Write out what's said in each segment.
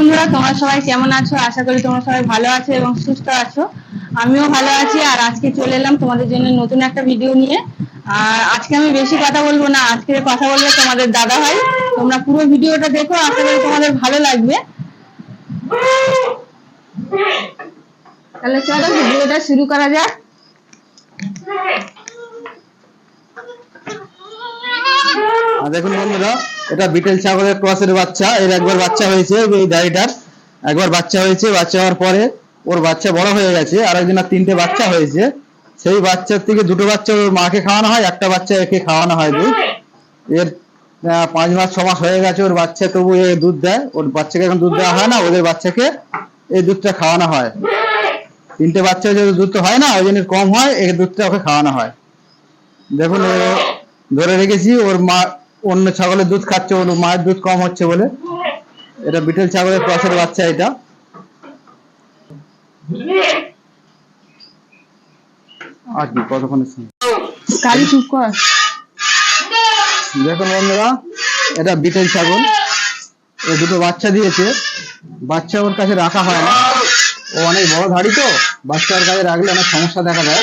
বন্ধুরা, তোমরা সবাই কেমন আছো? আশা করি তোমরা সবাই ভালো আছো এবং সুস্থ আছো। আমিও ভালো আছি আর আজকে চলে এলাম তোমাদের জন্য নতুন একটা ভিডিও নিয়ে। আর আজকে আমি বেশি কথা বলব না, আজকে কথা বলবে তোমাদের দাদা ভাই তোমরা পুরো ভিডিওটা দেখো, আশা করি তোমাদের ভালো লাগবে। তাহলে চলো ভিডিওটা শুরু করা যাক। দেখুন বন্ধুরা এটা বিটেল ছাগলের ক্রসের বাচ্চা। এর একবার বাচ্চা হয়েছে এই গাড়িটার। একবার বাচ্চা হয়েছে, বাচ্চা হওয়ার পরে ওর বাচ্চা বড় হয়ে গেছে আর একজনের তিনটে বাচ্চা হয়েছে। সেই বাচ্চার থেকে দুটো বাচ্চা ওর মাকে খাওয়ানো হয়, একটা বাচ্চা একে খাওয়ানো হয় দুধ। এর পাঁচ মাস, ছ মাস হয়ে গেছে ওর বাচ্চা, তবু এ দুধ দেয়। ওর বাচ্চাকে এখন দুধ দেওয়া হয় না, ওদের বাচ্চাকে এই দুধটা খাওয়ানো হয়। তিনটে বাচ্চা যদি দুধ তো হয় না, ওই জন্য কম হয়, এই দুধটা ওকে খাওয়ানো হয়। দেখুন, ধরে রেখেছি, ওর মা অন্য ছাগলের দুধ খাচ্ছে বলে মায়ের দুধ কম হচ্ছে বলে। এটা বিটেল ছাগলের ক্রসের বাচ্চা এটা। আর কি কতক্ষণ কালি চুপ কর দেখুন বন্ধুরা এটা বিটেল ছাগল। ও দুটো বাচ্চা দিয়েছে। বাচ্চা ওর কাছে রাখা হয় না। ও অনেক বড় ধাড়ি তো। বাচ্চা ওর কাছে রাখলে অনেক সমস্যা দেখা দেয়।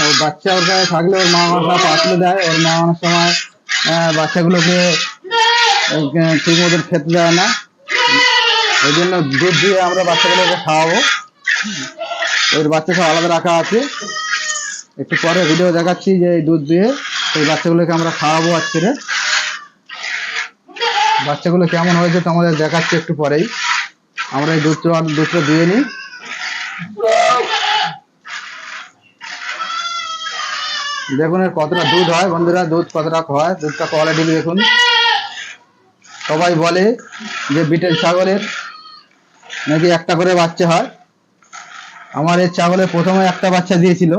ও বাচ্চা ওর কাছে থাকলে ওর মা মারা পাতলে দেয়। ওর মা অনেক সময় বাচ্চাগুলোকে ঠিক মতন খেতে দেয় না। ওই জন্য দুধ দিয়ে আমরা বাচ্চাগুলোকে খাওয়াবো। ওর বাচ্চা সব আলাদা রাখা আছে। একটু পরে ভিডিও দেখাচ্ছি যে এই দুধ দিয়ে এই বাচ্চাগুলোকে আমরা খাওয়াবো আজকে। বাচ্চাগুলো কেমন হয়েছে তোমাদের দেখাচ্ছি একটু পরেই। আমরা এই দুধটা দুধটা দিয়ে নিই। দেখুন এর কতটা দুধ হয়, বন্ধুরা, দুধ কতটা হয়, দুধটা কোয়ালিটি দেখুন। সবাই বলে যে বিটেল ছাগলের নাকি একটা করে বাচ্চা হয়। আমার এই ছাগলের প্রথমে একটা বাচ্চা দিয়েছিল,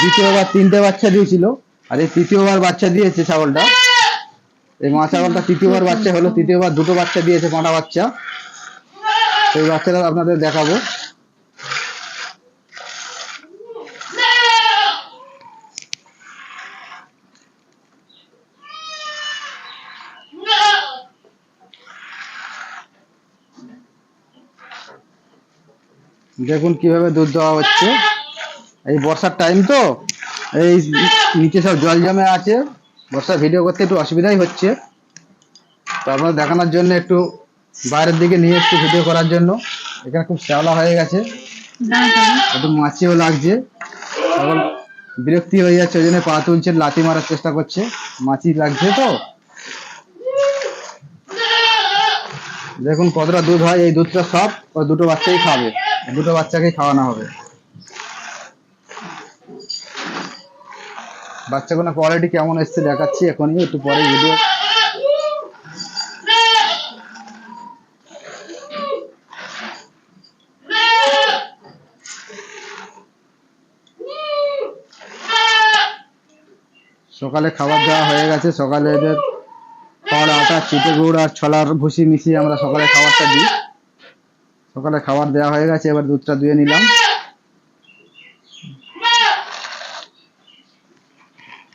দ্বিতীয়বার তিনটে বাচ্চা দিয়েছিল, আর এই তৃতীয়বার বাচ্চা দিয়েছে ছাগলটা। এই মা ছাগলটা তৃতীয়বার বাচ্চা হলো, তৃতীয়বার দুটো বাচ্চা দিয়েছে পাঁটা বাচ্চা। সেই বাচ্চাটা আপনাদের দেখাবো। দেখুন কীভাবে দুধ দেওয়া হচ্ছে। এই বর্ষার টাইম তো, এই নিচে সব জল জমে আছে। বর্ষার ভিডিও করতে একটু অসুবিধাই হচ্ছে। তো আপনাদের দেখানোর জন্য একটু বাইরের দিকে নিয়ে একটু ভিডিও করার জন্য। এখানে খুব শ্যাওলা হয়ে গেছে। একটু মাছিও লাগছে। এখন বিরক্তি হয়ে যাচ্ছে, ওই জন্য পা তুলছে, লাথি মারার চেষ্টা করছে। মাছি লাগছে তো। দেখুন কতটা দুধ হয়, এই দুধটা সব ও দুটো বাচ্চাই খাবে। দুটো বাচ্চাকেই খাওয়ানো হবে। বাচ্চাগুলো কোয়ালিটি কেমন এসছে দেখাচ্ছি এখনই, একটু পরে ভিডিও সকালে খাবার দেওয়া হয়ে গেছে, সকালে এদের খড় আটা চিটে গুড় আর ছলার ভুসি মিশিয়ে আমরা সকালে খাবারটা দিই। সকালে খাবার দেওয়া হয়ে গেছে, এবার দুধটা ধুয়ে নিলাম।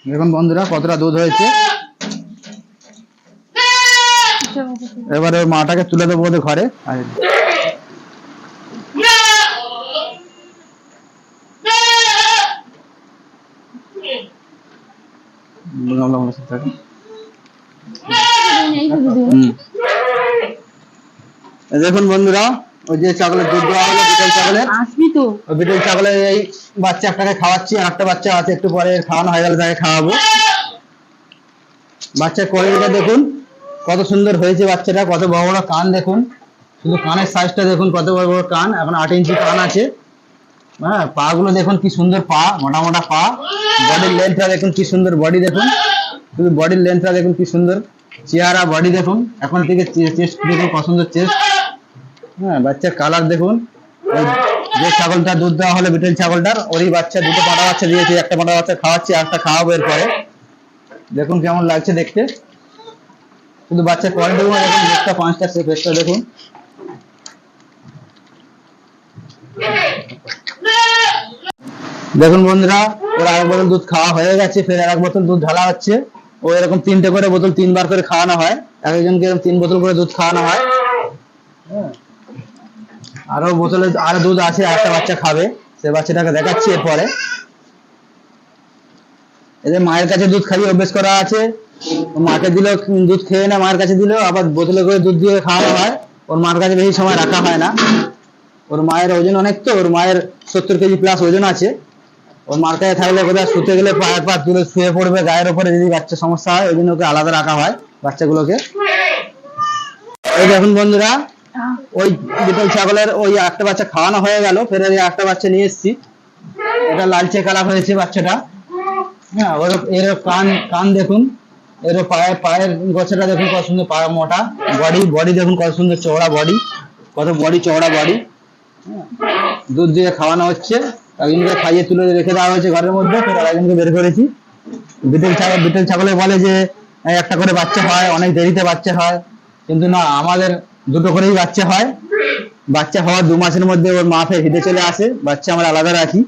দেখুন বন্ধুরা, কতটা দুধ হয়েছে। এবারে মাটাকে তুলে দেবো ওদের ঘরে। দেখুন বন্ধুরা ওই যে ছাগলের দুধ দেওয়া হলো ছাগলের। আসবি তো। ওই বিটেল ছাগলের এই বাচ্চা একটাকে খাওয়াচ্ছি আর একটা বাচ্চা আছে একটু পরে খাওয়ানো হয়ে গেলে তাকে খাওয়াবো। বাচ্চার কোয়ালিটিটা দেখুন কত সুন্দর হয়েছে বাচ্চাটা কত বড় বড় কান দেখুন। শুধু কানের সাইজটা দেখুন কত বড় বড় কান এখন আট ইঞ্চি কান আছে। হ্যাঁ পা গুলো দেখুন কি সুন্দর পা মোটা মোটা পা। বডির লেন্থটা দেখুন কি সুন্দর বডি দেখুন। শুধু বডির লেন্থটা দেখুন কি সুন্দর। চেহারা বডি দেখুন। এখন থেকে চেস্ট দেখুন কত সুন্দর চেস্ট হ্যাঁ বাচ্চার কালার দেখুন। যে ছাগলটা দুধ দেওয়া হলো, বিটেল ছাগলটার, ওরই বাচ্চা, দুটো পাটা বাচ্চা দিয়েছে, একটা পাটা বাচ্চা খাওয়াচ্ছি একটা খাওয়াবো এরপরে। দেখুন কেমন লাগছে দেখতে। শুধু বাচ্চার কোয়ালিটি দেখুন মুখটা পাঁচটা সে ফেসটা দেখুন। দেখুন বন্ধুরা, ওর আর এক বোতল দুধ খাওয়া হয়ে গেছে, ফের আর এক বোতল দুধ ঢালা হচ্ছে। ও এরকম তিনটে করে বোতল তিনবার করে খাওয়ানো হয়। এক একজনকে এরকম তিন বোতল করে দুধ খাওয়ানো হয় হ্যাঁ। আরও বোতলে আরও দুধ আছে একটা বাচ্চা খাবে। সে বাচ্চাটাকে দেখাচ্ছি এরপরে। এদের মায়ের কাছে দুধ খাইয়ে অভ্যেস করা আছে। মাকে দিল দুধ খেয়ে না, মায়ের কাছে দিল আবার বোতলে করে দুধ দিয়ে খাওয়ানো হয়। ওর মার কাছে বেশি সময় রাখা হয় না। ওর মায়ের ওজন অনেক তো, ওর মায়ের সত্তর কেজি প্লাস ওজন আছে। ওর মার কাছে থাকলে কোথাও শুতে গেলে পায়ের পা তুলে শুয়ে পড়বে, গায়ের উপরে যদি বাচ্চা সমস্যা হয় ওই জন্য ওকে আলাদা রাখা হয় বাচ্চাগুলোকে। এই দেখুন বন্ধুরা ওই বিটল ছাগলের ওই একটা বাচ্চা খাওয়ানো হয়ে গেল, ফের এই একটা বাচ্চা নিয়ে এসেছি। এটা লালচে কালার হয়েছে বাচ্চাটা। হ্যাঁ এর কান কান দেখুন, এর পায়ের পায়ের গোছাটা দেখুন কত সুন্দর, পা মোটা। বডি বডি দেখুন কত সুন্দর চওড়া বডি, কত বডি, চওড়া বডি। দুধ দিয়ে খাওয়ানো হচ্ছে। একজনকে খাইয়ে তুলে রেখে দেওয়া হয়েছে ঘরের মধ্যে, ফের আরেকজনকে বের করেছি। বিটেল ছাগল, বিটেল ছাগলে বলে যে একটা করে বাচ্চা হয়, অনেক দেরিতে বাচ্চা হয়। কিন্তু না, আমাদের দুটো করেই বাচ্চা হয়। বাচ্চা হওয়ার দু মাসের মধ্যে ওর মা ফের হিটে চলে আসে। বাচ্চা আমরা আলাদা রাখি।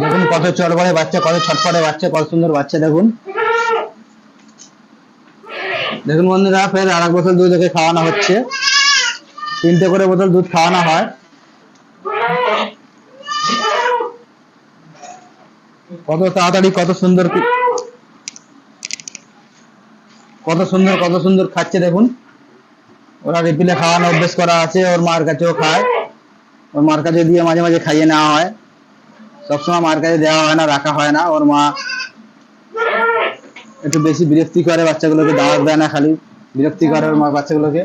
দেখুন কত চড়বড়ে বাচ্চা, কত ছটফটে বাচ্চা, কত সুন্দর বাচ্চা, দেখুন। দেখুন বন্ধুরা, ফের আর এক বোতল দুধ খাওয়ানো হচ্ছে। তিনটে করে বোতল দুধ খাওয়ানো হয়। কত তাড়াতাড়ি, কত সুন্দর কত সুন্দর কত সুন্দর খাচ্ছে দেখুন। ওরা রিপিলে খাওয়ানো অভ্যেস করা আছে, ওর মার কাছেও খায়। ওর মার কাছে দিয়ে মাঝে মাঝে খাইয়ে নেওয়া হয়। সবসময় মার কাছে দেওয়া হয় না, রাখা হয় না। ওর মা একটু বেশি বিরক্তি করে বাচ্চাগুলোকে, দাওয়াত দেয় না খালি, বিরক্তি করে ওর মা বাচ্চাগুলোকে।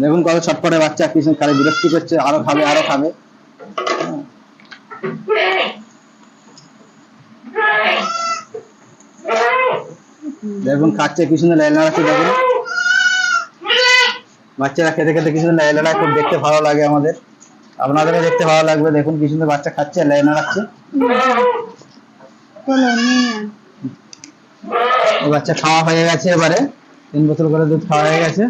দেখুন কত ছটপটে বাচ্চা কিছু খালি বিরক্তি করছে, আরও খাবে আরও খাবে। দেখুন খাচ্ছে কি সুন্দর লাইল লাগাচ্ছে দেখুন। বাচ্চারা খেতে খেতে কি সুন্দর লাইল লাগায় খুব দেখতে ভালো লাগে আমাদের। আপনাদেরও দেখতে ভালো লাগবে, দেখুন কি সুন্দর বাচ্চা খাচ্ছে চলো ওই বাচ্চা খাওয়া হয়ে গেছে এবারে। তিন বোতল করে দুধ খাওয়া হয়ে গেছে।